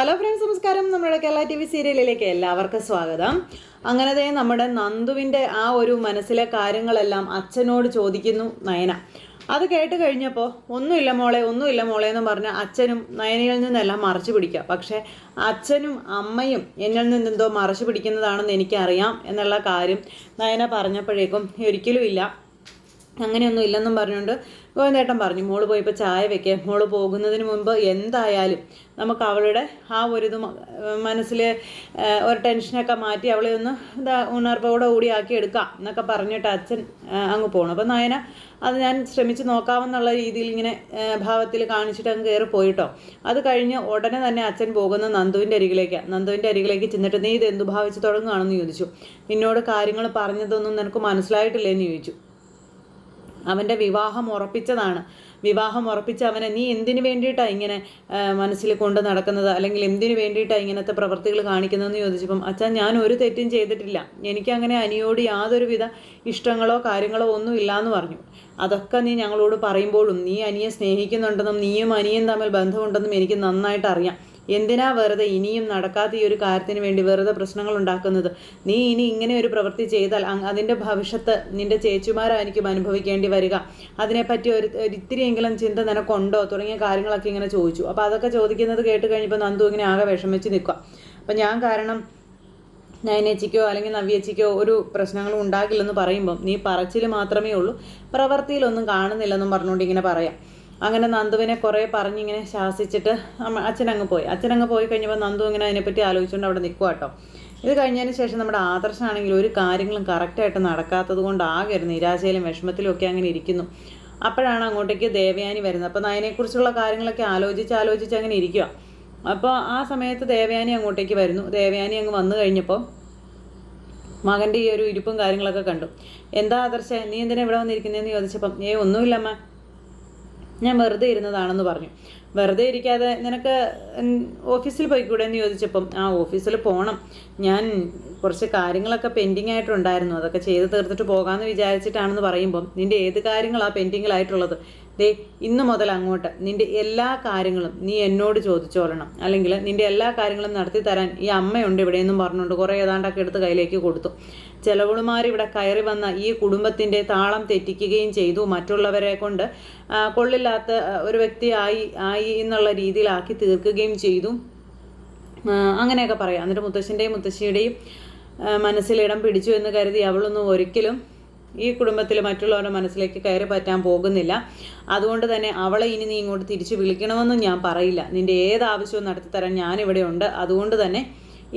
Hello friends നമസ്കാരം. നമ്മുടെ Kerala T V സീരിയലിലേക്ക് എല്ലാവർക്കും സ്വാഗതം. അങ്ങനത്തെ നമ്മുടെ നന്ദുവിന്റെ ആ ഒരു മനസ്സിലെ കാര്യങ്ങളെല്ലാം അച്ഛനോട് ചോദിക്കുന്നു നയന. അത് കേട്ട് കഴിഞ്ഞപ്പോൾ ഒന്നുമില്ല മോളെ ഒന്നുമില്ല മോളെ എന്ന് പറഞ്ഞ അച്ഛനും നയനയിൽ നിന്നെല്ലാം മറച്ചു പിടിക്കുക. പക്ഷേ അച്ഛനും അമ്മയും എന്നിൽ നിന്നെന്തോ മറച്ചു പിടിക്കുന്നതാണെന്ന് എനിക്കറിയാം എന്നുള്ള കാര്യം നയന പറഞ്ഞപ്പോഴേക്കും ഒരിക്കലും ഇല്ല. അങ്ങനെയൊന്നും ഇല്ലെന്നും പറഞ്ഞുകൊണ്ട് ഗോവിന്ദേട്ടൻ പറഞ്ഞു മോൾ പോയപ്പോൾ ചായ വെക്കാം. മോൾ പോകുന്നതിന് മുമ്പ് എന്തായാലും നമുക്ക് അവളുടെ ആ ഒരു ഇത് മനസ്സിൽ ഒരു ടെൻഷനൊക്കെ മാറ്റി അവളെ ഒന്ന് ഇതാ ഉണർവോടെ ആക്കി എടുക്കാം എന്നൊക്കെ പറഞ്ഞിട്ട് അച്ഛൻ അങ്ങ് പോകണം അപ്പോൾ നയന അത് ഞാൻ ശ്രമിച്ച് നോക്കാമെന്നുള്ള രീതിയിൽ ഇങ്ങനെ ഭാവത്തിൽ കാണിച്ചിട്ട് അങ്ങ് കയറി പോയിട്ടോ. അത് കഴിഞ്ഞ് ഉടനെ തന്നെ അച്ഛൻ പോകുന്ന നന്ദുവിന്റെ അരികിലേക്കാണ് നന്ദുവിന്റെ അരികിലേക്ക് ചെന്നിട്ട് നീ ഇത് എന്തു ഭാവിച്ച് തുടങ്ങുകയാണെന്ന് ചോദിച്ചു. നിന്നോട് കാര്യങ്ങൾ പറഞ്ഞതൊന്നും നിനക്ക് മനസ്സിലായിട്ടില്ലേ എന്ന് ചോദിച്ചു. അവന്റെ വിവാഹം ഉറപ്പിച്ചതാണ്. വിവാഹം ഉറപ്പിച്ച അവനെ നീ എന്തിനു വേണ്ടിയിട്ടാണ് ഇങ്ങനെ മനസ്സിൽ കൊണ്ട് നടക്കുന്നത്? അല്ലെങ്കിൽ എന്തിനു വേണ്ടിയിട്ടാണ് ഇങ്ങനത്തെ പ്രവൃത്തികൾ കാണിക്കുന്നതെന്ന് ചോദിച്ചപ്പം അച്ഛാ ഞാൻ ഒരു തെറ്റും ചെയ്തിട്ടില്ല. എനിക്കങ്ങനെ അനിയോട് യാതൊരുവിധ ഇഷ്ടങ്ങളോ കാര്യങ്ങളോ ഒന്നും ഇല്ലയെന്ന് പറഞ്ഞു. അതൊക്കെ നീ ഞങ്ങളോട് പറയുമ്പോഴും നീ അനിയെ സ്നേഹിക്കുന്നുണ്ടെന്നും നീയും അനിയും തമ്മിൽ ബന്ധമുണ്ടെന്നും എനിക്ക് നന്നായിട്ട് അറിയാം എന്തിനാ വെറുതെ ഇനിയും നടക്കാത്ത ഈ ഒരു കാര്യത്തിന് വേണ്ടി വെറുതെ പ്രശ്നങ്ങൾ ഉണ്ടാക്കുന്നത്? നീ ഇനി ഇങ്ങനെ ഒരു പ്രവൃത്തി ചെയ്താൽ അതിന്റെ ഭവിഷ്യത്ത് നിന്റെ ചേച്ചിമാരായിരിക്കും അനുഭവിക്കേണ്ടി വരിക. അതിനെപ്പറ്റി ഒരു ഒരിത്തിരിയെങ്കിലും ചിന്ത നിനക്കുണ്ടോ? തുടങ്ങിയ കാര്യങ്ങളൊക്കെ ഇങ്ങനെ ചോദിച്ചു. അപ്പോൾ അതൊക്കെ ചോദിക്കുന്നത് കേട്ട് കഴിഞ്ഞപ്പോൾ നന്ദു ഇങ്ങനെ ആകെ വിഷമിച്ച് നിൽക്കുക. അപ്പം ഞാൻ കാരണം നയനേച്ചിക്കോ അല്ലെങ്കിൽ നവ്യേച്ചിക്കോ ഒരു പ്രശ്നങ്ങളും ഉണ്ടാകില്ലെന്ന് പറയുമ്പം നീ പറച്ചിൽ മാത്രമേ ഉള്ളൂ. പ്രവൃത്തിയിലൊന്നും കാണുന്നില്ലെന്നും പറഞ്ഞുകൊണ്ട് ഇങ്ങനെ പറയാം. അങ്ങനെ നന്ദുവിനെ കുറേ പറഞ്ഞിങ്ങനെ ശാസിച്ചിട്ട് അമ്മ അച്ഛനങ്ങ് പോയി. അച്ഛനങ്ങ് പോയി കഴിഞ്ഞപ്പോൾ നന്ദു ഇങ്ങനെ അതിനെപ്പറ്റി ആലോചിച്ചുകൊണ്ട് അവിടെ നിൽക്കുക കേട്ടോ ഇത് കഴിഞ്ഞതിന് ശേഷം നമ്മുടെ ആദർശാണെങ്കിൽ ഒരു കാര്യങ്ങളും കറക്റ്റായിട്ട് നടക്കാത്തത് കൊണ്ട് ആകെ ഒരു നിരാശയിലും വിഷമത്തിലും ഒക്കെ അങ്ങനെ ഇരിക്കുന്നു. അപ്പോഴാണ് അങ്ങോട്ടേക്ക് ദേവയാനി വരുന്നത്. അപ്പോൾ അതിനെക്കുറിച്ചുള്ള കാര്യങ്ങളൊക്കെ ആലോചിച്ച് ആലോചിച്ച് അങ്ങനെ ഇരിക്കുക അപ്പോൾ ആ സമയത്ത് ദേവയാനി അങ്ങോട്ടേക്ക് വരുന്നു. ദേവയാനി അങ്ങ് വന്നു കഴിഞ്ഞപ്പോൾ മകന്റെ ഈ ഒരു ഇരിപ്പും കാര്യങ്ങളൊക്കെ കണ്ടു. എന്താ ആദർശ നീ എന്തിനാ ഇവിടെ വന്നിരിക്കുന്നതെന്ന് ചോദിച്ചപ്പം ഏ ഒന്നുമില്ലമ്മ ഞാൻ വെറുതെ ഇരുന്നതാണെന്ന് പറഞ്ഞു. വെറുതെ ഇരിക്കാതെ നിനക്ക് ഓഫീസിൽ പോയിക്കൂടെ എന്ന് ചോദിച്ചപ്പം ആ ഓഫീസിൽ പോകണം ഞാൻ കുറച്ച് കാര്യങ്ങളൊക്കെ പെൻഡിങ് ആയിട്ടുണ്ടായിരുന്നു. അതൊക്കെ ചെയ്ത് തീർത്തിട്ട് പോകാമെന്ന് വിചാരിച്ചിട്ടാണെന്ന് പറയുമ്പം നിന്റെ ഏത് കാര്യങ്ങളാണ് പെൻഡിങ്ങിലായിട്ടുള്ളത്? ദേ ഇന്നു മുതൽ അങ്ങോട്ട് നിന്റെ എല്ലാ കാര്യങ്ങളും നീ എന്നോട് ചോദിച്ചോളണം. അല്ലെങ്കിൽ നിന്റെ എല്ലാ കാര്യങ്ങളും നടത്തി തരാൻ ഈ അമ്മയുണ്ട് ഇവിടെ എന്നും പറഞ്ഞുകൊണ്ട് കുറേ ഏതാണ്ടൊക്കെ എടുത്ത് കയ്യിലേക്ക് കൊടുത്തു. ചെലവുളുമാർ ഇവിടെ കയറി വന്ന ഈ കുടുംബത്തിന്റെ താളം തെറ്റിക്കുകയും ചെയ്തു. മറ്റുള്ളവരെ കൊണ്ട് കൊള്ളില്ലാത്ത ഒരു വ്യക്തിയായി ആയി എന്നുള്ള രീതിയിലാക്കി തീർക്കുകയും ചെയ്തു. അങ്ങനെയൊക്കെ പറയാം. എന്നിട്ട് മുത്തശ്ശന്റെയും മുത്തശ്ശിയുടെയും മനസ്സിൽ ഇടം പിടിച്ചു എന്ന് കരുതി അവളൊന്നും ഒരിക്കലും ഈ കുടുംബത്തിൽ മറ്റുള്ളവരുടെ മനസ്സിലേക്ക് കയറി പറ്റാൻ പോകുന്നില്ല. അതുകൊണ്ട് തന്നെ അവളെ ഇനി നീ ഇങ്ങോട്ട് തിരിച്ചു വിളിക്കണമെന്നും ഞാൻ പറയില്ല. നിന്റെ ഏത് ആവശ്യവും നടത്തി തരാൻ ഞാനിവിടെ ഉണ്ട്. അതുകൊണ്ട് തന്നെ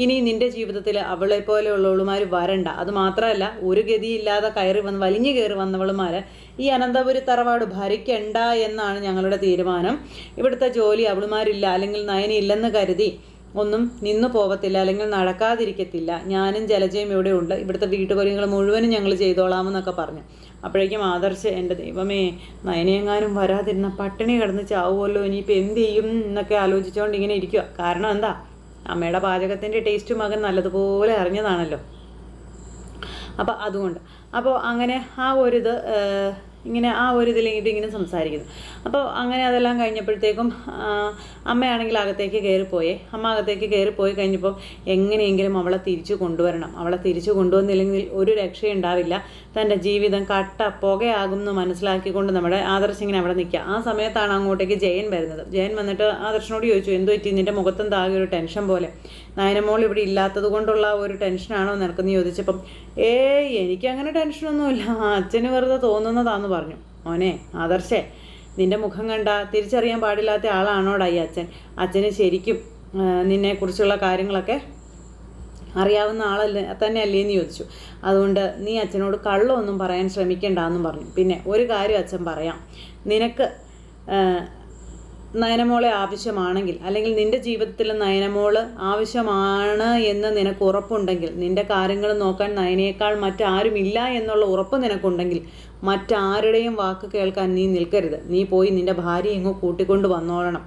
ഇനി നിന്റെ ജീവിതത്തിൽ അവളെ പോലെയുള്ളവളുമാർ വരണ്ട. അത് മാത്രമല്ല ഒരു ഗതിയില്ലാതെ കയറി വന്ന് വലിഞ്ഞു കയറി വന്നവളുമാർ ഈ അനന്തപുരി തറവാട് ഭരിക്കണ്ട എന്നാണ് ഞങ്ങളുടെ തീരുമാനം. ഇവിടുത്തെ ജോലി അവളുമാരില്ല അല്ലെങ്കിൽ നയനില്ലെന്ന് കരുതി ഒന്നും നിന്നു പോവത്തില്ല അല്ലെങ്കിൽ നടക്കാതിരിക്കത്തില്ല. ഞാനും ജലജയും ഇവിടെ ഉണ്ട്. ഇവിടുത്തെ വീട്ടുപരികൾ മുഴുവനും ഞങ്ങൾ ചെയ്തോളാമെന്നൊക്കെ പറഞ്ഞു. അപ്പോഴേക്കും ആദർശ എന്റെ ദൈവമേ നയനയെങ്ങാനും വരാതിരുന്ന പട്ടിണി കിടന്ന് ചാവുമല്ലോ. ഇനിയിപ്പോൾ എന്ത് ചെയ്യും? എന്നൊക്കെ ആലോചിച്ചുകൊണ്ട് ഇങ്ങനെ ഇരിക്കുക കാരണം എന്താ? അമ്മയുടെ പാചകത്തിന്റെ ടേസ്റ്റ് മകൻ നല്ലതുപോലെ അറിഞ്ഞതാണല്ലോ. അപ്പോൾ അതുകൊണ്ട്. അപ്പോൾ അങ്ങനെ ആ ഒരു ഏഹ്, ഇങ്ങനെ ആ ഒരു ഇതിൽ ഇങ്ങനെ സംസാരിക്കുന്നു. അപ്പോൾ അങ്ങനെ അതെല്ലാം കഴിഞ്ഞപ്പോഴത്തേക്കും അമ്മയാണെങ്കിൽ അകത്തേക്ക് കയറിപ്പോയേ. അമ്മ അകത്തേക്ക് കയറിപ്പോയി കഴിഞ്ഞപ്പോൾ എങ്ങനെയെങ്കിലും അവളെ തിരിച്ചു കൊണ്ടുവരണം. അവളെ തിരിച്ചു കൊണ്ടുവന്നില്ലെങ്കിൽ ഒരു രക്ഷയുണ്ടാവില്ല. തന്റെ ജീവിതം കട്ട പുകയാകും എന്ന് മനസ്സിലാക്കിക്കൊണ്ട് നമ്മുടെ ആദർശ് ഇങ്ങനെ അവിടെ നിൽക്കുക. ആ സമയത്താണ് അങ്ങോട്ടേക്ക് ജയൻ വരുന്നത്. ജയൻ വന്നിട്ട് ആദർശനോട് ചോദിച്ചു എന്തു പറ്റി? നിന്റെ മുഖത്തും താകെ ഒരു ടെൻഷൻ പോലെ. നയനമോൾ ഇവിടെ ഇല്ലാത്തത് കൊണ്ടുള്ള ഒരു ടെൻഷനാണോ നിനക്കെന്ന് ചോദിച്ചപ്പം ഏയ് എനിക്കങ്ങനെ ടെൻഷനൊന്നുമില്ല. അച്ഛന് വെറുതെ പറഞ്ഞു മോനെ ആദർശേ നിന്റെ മുഖം കണ്ട തിരിച്ചറിയാൻ പാടില്ലാത്ത ആളാണോടാ ഈ അച്ഛൻ? അച്ഛന് ശരിക്കും നിന്നെക്കുറിച്ചുള്ള കാര്യങ്ങളൊക്കെ അറിയാവുന്ന ആളല്ലേ തന്നെയല്ലേ എന്ന് ചോദിച്ചു. അതുകൊണ്ട് നീ അച്ഛനോട് കള്ളമൊന്നും പറയാൻ ശ്രമിക്കണ്ട എന്നും പറഞ്ഞു. പിന്നെ ഒരു കാര്യം അച്ഛൻ പറയാം. നിനക്ക് നയനമോളെ ആവശ്യമാണെങ്കിൽ അല്ലെങ്കിൽ നിന്റെ ജീവിതത്തിൽ നയനമോൾ ആവശ്യമാണ് എന്ന് നിനക്ക് ഉറപ്പുണ്ടെങ്കിൽ നിന്റെ കാര്യങ്ങൾ നോക്കാൻ നയനേക്കാൾ മറ്റാരുമില്ല എന്നുള്ള ഉറപ്പ് നിനക്കുണ്ടെങ്കിൽ മറ്റാരുടെയും വാക്ക് കേൾക്കാൻ നീ നിൽക്കരുത്. നീ പോയി നിന്റെ ഭാര്യ ഇങ്ങോ കൂട്ടിക്കൊണ്ട് വന്നോളണം.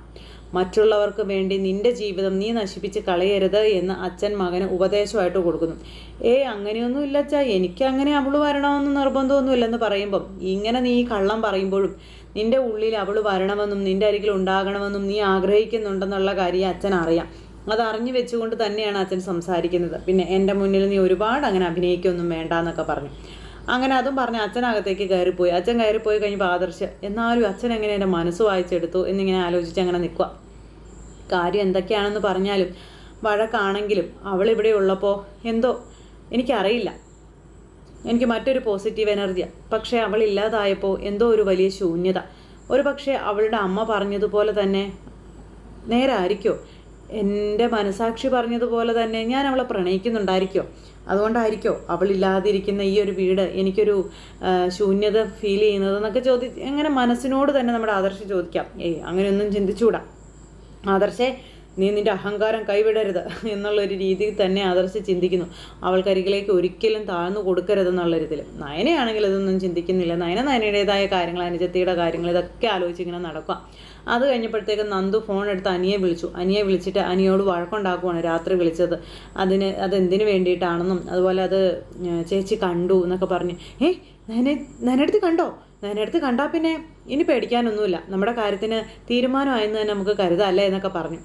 മറ്റുള്ളവർക്ക് വേണ്ടി നിന്റെ ജീവിതം നീ നശിപ്പിച്ച് കളയരുത് എന്ന് അച്ഛൻ മകന് ഉപദേശമായിട്ട് കൊടുക്കുന്നു. ഏ അങ്ങനെയൊന്നും ഇല്ല അച്ഛാ. എനിക്ക് അങ്ങനെ അവൾ വരണമെന്ന് നിർബന്ധമൊന്നുമില്ലെന്ന് പറയുമ്പം ഇങ്ങനെ നീ കള്ളം പറയുമ്പോഴും നിന്റെ ഉള്ളിൽ അവൾ വരണമെന്നും നിന്റെ അരികിൽ ഉണ്ടാകണമെന്നും നീ ആഗ്രഹിക്കുന്നുണ്ടെന്നുള്ള കാര്യം അച്ഛൻ അറിയാം. അത് അറിഞ്ഞു വെച്ചുകൊണ്ട് തന്നെയാണ് അച്ഛൻ സംസാരിക്കുന്നത്. പിന്നെ എന്റെ മുന്നിൽ നീ ഒരുപാട് അങ്ങനെ അഭിനയിക്കൊന്നും വേണ്ട എന്നൊക്കെ പറഞ്ഞു. അങ്ങനെ അതും പറഞ്ഞ് അച്ഛനകത്തേക്ക് കയറിപ്പോയി. അച്ഛൻ കയറിപ്പോയി കഴിഞ്ഞപ്പോൾ ആദർശ് എന്നാലും അച്ഛൻ എങ്ങനെ എന്റെ മനസ്സ് വായിച്ചെടുത്തു? എന്നിങ്ങനെ ആലോചിച്ച് അങ്ങനെ നിൽക്കുക കാര്യം എന്തൊക്കെയാണെന്ന് പറഞ്ഞാലും വഴക്കാണെങ്കിലും അവളിവിടെ ഉള്ളപ്പോൾ എന്തോ എനിക്കറിയില്ല. എനിക്ക് മറ്റൊരു പോസിറ്റീവ് എനർജിയാണ് പക്ഷേ അവൾ ഇല്ലാതായപ്പോൾ എന്തോ ഒരു വലിയ ശൂന്യത. ഒരു പക്ഷേ അവളുടെ അമ്മ പറഞ്ഞതുപോലെ തന്നെ നേരായിരിക്കോ? എന്റെ മനസാക്ഷി പറഞ്ഞതുപോലെ തന്നെ ഞാൻ അവളെ പ്രണയിക്കുന്നുണ്ടായിരിക്കോ? അതുകൊണ്ടായിരിക്കോ അവളില്ലാതിരിക്കുന്ന ഈ ഒരു വീട് എനിക്കൊരു ശൂന്യത ഫീൽ ചെയ്യുന്നത്? എന്നൊക്കെ ചോദി എങ്ങനെ മനസ്സിനോട് തന്നെ നമ്മുടെ ആദർശം ചോദിക്കാം. ഏയ് അങ്ങനെയൊന്നും ചിന്തിച്ചുകൂടാ. ആദർശേ നീ നിന്റെ അഹങ്കാരം കൈവിടരുത് എന്നുള്ളൊരു രീതിയിൽ തന്നെ ആദർശ് ചിന്തിക്കുന്നു. അവൾക്കരികിലേക്ക് ഒരിക്കലും താഴ്ന്നു കൊടുക്കരുതെന്നുള്ള രീതിയിൽ നയനയാണെങ്കിൽ ഇതൊന്നും ചിന്തിക്കുന്നില്ല. നയന നയനയുടേതായ കാര്യങ്ങൾ അനുജത്തിയുടെ കാര്യങ്ങൾ ഇതൊക്കെ ആലോചിച്ച് ഇങ്ങനെ നടക്കുക. അത് കഴിഞ്ഞപ്പോഴത്തേക്ക് നന്ദു ഫോൺ എടുത്ത് അനിയെ വിളിച്ചു. അനിയെ വിളിച്ചിട്ട് അനിയോട് വഴക്കുണ്ടാക്കുവാണ് രാത്രി വിളിച്ചത്. അതിന് അതെന്തിനു വേണ്ടിയിട്ടാണെന്നും അതുപോലെ അത് ചേച്ചി കണ്ടു എന്നൊക്കെ പറഞ്ഞ്. ഏ നയനെ നയനടുത്ത് കണ്ടോ? നയനടുത്ത് കണ്ടാൽ പിന്നെ ഇനി പേടിക്കാനൊന്നുമില്ല. നമ്മുടെ കാര്യത്തിന് തീരുമാനമായെന്ന് തന്നെ നമുക്ക് കരുതാം അല്ലേ? എന്നൊക്കെ പറഞ്ഞു.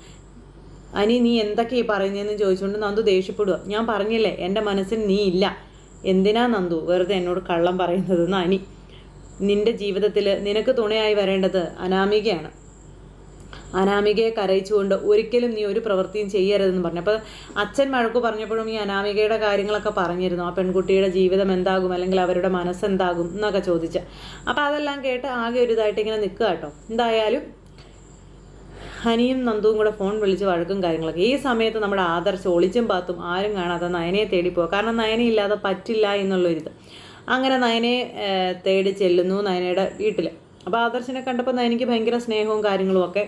അനി നീ എന്തൊക്കെയാ പറയുന്നതെന്ന് ചോദിച്ചുകൊണ്ട് നന്ദു ദേഷ്യപ്പെടുക ഞാൻ പറഞ്ഞില്ലേ എന്റെ മനസ്സിൽ നീ ഇല്ല. എന്തിനാ നന്ദു വെറുതെ എന്നോട് കള്ളം പറയുന്നതെന്ന് അനി? നിന്റെ ജീവിതത്തിൽ നിനക്ക് തുണയായി വരേണ്ടത് അനാമികയാണ്. അനാമികയെ കരയിച്ചുകൊണ്ട് ഒരിക്കലും നീ ഒരു പ്രവൃത്തിയും ചെയ്യരുതെന്ന് പറഞ്ഞു. അപ്പോൾ അച്ഛൻ മഴക്കു പറഞ്ഞപ്പോഴും ഈ അനാമികയുടെ കാര്യങ്ങളൊക്കെ പറഞ്ഞിരുന്നു. ആ പെൺകുട്ടിയുടെ ജീവിതം എന്താകും അല്ലെങ്കിൽ അവരുടെ മനസ്സെന്താകും എന്നൊക്കെ ചോദിച്ച. അപ്പോൾ അതെല്ലാം കേട്ട് ആകെ ഒരു ഇതായിട്ട് ഇങ്ങനെ നിൽക്കുക കേട്ടോ. എന്തായാലും ഹനിയും നന്ദുവും കൂടെ ഫോൺ വിളിച്ച് വഴക്കും കാര്യങ്ങളൊക്കെ. ഈ സമയത്ത് നമ്മുടെ ആദർശ് ഒളിച്ചും പാത്തും ആരും കാണാതെ നയനയെ തേടി പോകുക കാരണം നയനയില്ലാതെ പറ്റില്ല എന്നുള്ളൊരിത്. അങ്ങനെ നയനയെ തേടി ചെല്ലുന്നു നയനയുടെ വീട്ടിൽ അപ്പോൾ ആദർശിനെ കണ്ടപ്പോൾ നയനയ്ക്ക് ഭയങ്കര സ്നേഹവും കാര്യങ്ങളും ഒക്കെ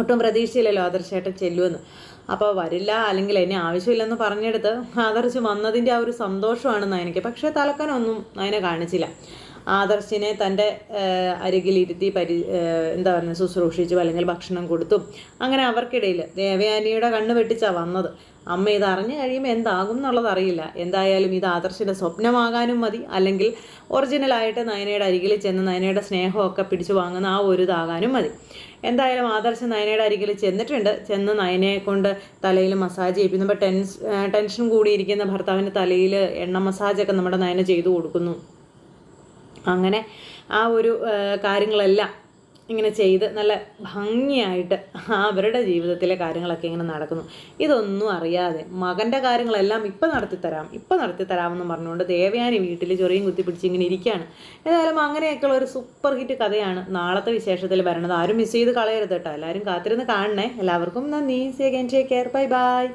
ഒട്ടും പ്രതീക്ഷയില്ലല്ലോ ആദർശേട്ടൻ ചെല്ലുമെന്ന് അപ്പോൾ വരില്ല അല്ലെങ്കിൽ എന്നെ ആവശ്യമില്ലെന്ന് പറഞ്ഞെടുത്ത് ആദർശ് വന്നതിന്റെ ആ ഒരു സന്തോഷമാണ് നയനയ്ക്ക്. പക്ഷേ തലക്കനൊന്നും നയനെ കാണിച്ചില്ല. ആദർശിനെ തന്റെ അരികിലിരുത്തി പരി എന്താ പറയുക ശുശ്രൂഷിച്ചു അല്ലെങ്കിൽ ഭക്ഷണം കൊടുത്തു. അങ്ങനെ അവർക്കിടയിൽ ദേവയാനിയുടെ കണ്ണ് വെട്ടിച്ചാണ് വന്നത്. അമ്മ ഇത് അറിഞ്ഞു കഴിയുമ്പോൾ എന്താകും എന്നുള്ളത് അറിയില്ല. എന്തായാലും ഇത് ആദർശിന്റെ സ്വപ്നമാകാനും മതി. അല്ലെങ്കിൽ ഒറിജിനലായിട്ട് നയനയുടെ അരികിൽ ചെന്ന് നയനയുടെ സ്നേഹമൊക്കെ പിടിച്ചു വാങ്ങുന്ന ആ ഒരു ഇതാകാനും മതി. എന്തായാലും ആദർശ് നയനയുടെ അരികിൽ ചെന്നിട്ടുണ്ട്. ചെന്ന് നയനയെ കൊണ്ട് തലയിൽ മസാജ് ചെയ്യിപ്പിക്കുമ്പോൾ ടെൻസ് ടെൻഷൻ കൂടിയിരിക്കുന്ന ഭർത്താവിന്റെ തലയിൽ എണ്ണ മസാജൊക്കെ നമ്മുടെ നയന ചെയ്തു കൊടുക്കുന്നു. അങ്ങനെ ആ ഒരു കാര്യങ്ങളെല്ലാം ഇങ്ങനെ ചെയ്ത് നല്ല ഭംഗിയായിട്ട് അവരുടെ ജീവിതത്തിലെ കാര്യങ്ങളൊക്കെ ഇങ്ങനെ നടക്കുന്നു. ഇതൊന്നും അറിയാതെ മകന്റെ കാര്യങ്ങളെല്ലാം ഇപ്പം നടത്തിത്തരാം ഇപ്പം നടത്തിത്തരാമെന്ന് പറഞ്ഞുകൊണ്ട് ദേവയാനി വീട്ടിൽ ചൊറിയും കുത്തിപ്പിടിച്ച് ഇങ്ങനെ ഇരിക്കുകയാണ് ഏതായാലും അങ്ങനെയൊക്കെയുള്ള ഒരു സൂപ്പർ ഹിറ്റ് കഥയാണ് നാളത്തെ വിശേഷത്തിൽ വരണത്. ആരും മിസ് ചെയ്ത് കളയരുത് കേട്ടോ. എല്ലാവരും കാത്തിരുന്ന് കാണണേ. എല്ലാവർക്കും നന്ദി. Say take care bye bye